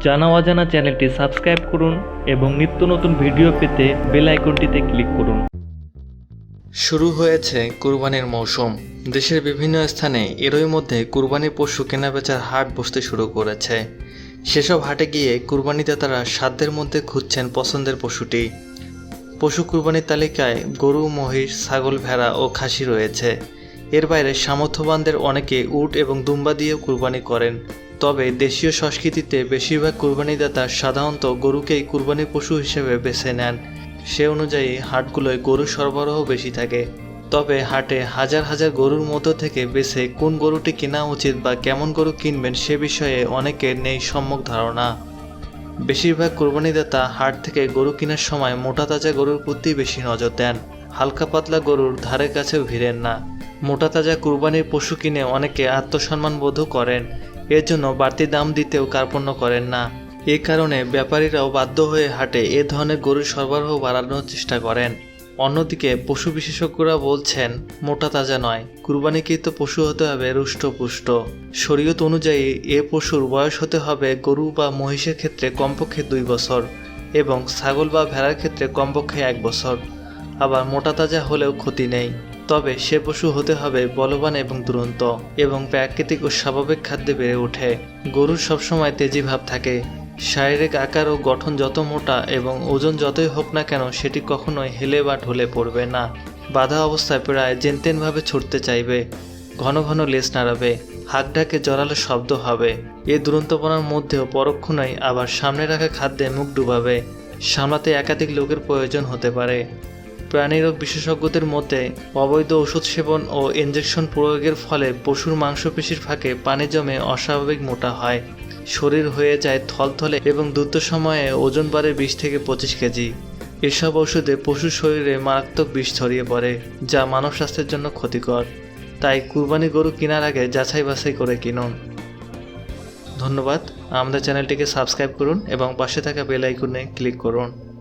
জানা অজানা চ্যানেলটি সাবস্ক্রাইব করুন এবং নিত্য নতুন ভিডিও পেতে বেল আইকনটিতে ক্লিক করুন। শুরু হয়েছে কুরবানির মৌসুম। দেশের বিভিন্ন স্থানে এরই মধ্যে কুরবানি পশু কেনাবেচার হাট বসতে শুরু করেছে। সেসব হাটে গিয়ে কুরবানিতে তারা সাধ্যের মধ্যে খুঁজছেন পছন্দের পশুটি। পশু কুরবানির তালিকায় গরু, মহিষ, ছাগল, ভেড়া ও খাসি রয়েছে। এর বাইরে সামর্থ্যবানদের অনেকে উট এবং দুম্বা দিয়েও কুরবানি করেন। তবে দেশীয় সংস্কৃতিতে বেশিরভাগ কুরবানিদাতা সাধারণত গরুকেই কুরবানি পশু হিসেবে বেছে নেন। সে অনুযায়ী হাটগুলোয় গরু সরবরাহ বেশি থাকে। তবে হাটে হাজার হাজার গরুর মধ্য থেকে বেছে কোন গরুটি কেনা উচিত বা কেমন গরু কিনবেন সে বিষয়ে অনেকের নেই সম্যক ধারণা। বেশিরভাগ কোরবানিদাতা হাট থেকে গরু কেনার সময় মোটা তাজা গরুর প্রতি বেশি নজর দেন। হালকা পাতলা গরুর ধারে কাছেও ভিড়েন না। মোটা তাজা কুরবানির পশু কিনে অনেকে আত্মসম্মান বোধও করেন। এর জন্য বাড়তি দাম দিতেও কার্পণ্য করেন না। এ কারণে ব্যাপারীরাও বাধ্য হয়ে হাটে এ ধরনের গরুর সরবরাহ বাড়ানোর চেষ্টা করেন। অন্যদিকে পশু বিশেষজ্ঞরা বলছেন মোটা তাজা নয়, কুরবানিকৃত পশু হতে হবে রুষ্টপুষ্ট। শরীয়ত অনুযায়ী এ পশুর বয়স হতে হবে গরু বা মহিষের ক্ষেত্রে কমপক্ষে দুই বছর এবং ছাগল বা ভেড়ার ক্ষেত্রে কমপক্ষে এক বছর। আবার মোটা তাজা হলেও ক্ষতি নেই। তবে সে পশু হতে হবে বলবান এবং দুরন্ত এবং প্রাকৃতিক ও স্বাভাবিক খাদ্যে বেড়ে ওঠে। গরুর সবসময় তেজি ভাব থাকে। শারীরিক আকার ও গঠন যত মোটা এবং ওজন যতই হোক না কেন সেটি কখনোই হেলে বা ঢলে পড়বে না। বাধা অবস্থায় প্রায় জেনতেনভাবে ছুটতে চাইবে। ঘন ঘন লেজ নাড়াবে। হাক ডাকে জড়ালো শব্দ হবে। এ দুরন্তপনার মধ্যেও পরক্ষণেই আবার সামনে রাখা খাদ্যে মুখ ডুবাবে। সামলাতে একাধিক লোকের প্রয়োজন হতে পারে। প্রাণীরোগ বিশেষজ্ঞদের মতে, অবৈধ ওষুধ সেবন ও ইঞ্জেকশন প্রয়োগের ফলে পশুর মাংসপেশির ফাঁকে পানি জমে অস্বাভাবিক মোটা হয়। শরীর হয়ে যায় থলথলে এবং দ্রুত সময়ে ওজন বাড়ে বিশ থেকে পঁচিশ কেজি। এসব ওষুধে পশুর শরীরে মারাত্মক বিষ ছড়িয়ে পড়ে, যা মানব স্বাস্থ্যের জন্য ক্ষতিকর। তাই কুরবানি গরু কেনার আগে যাচাই বাছাই করে কিনুন। ধন্যবাদ। আমাদের চ্যানেলটিকে সাবস্ক্রাইব করুন এবং পাশে থাকা বেল আইকনে ক্লিক করুন।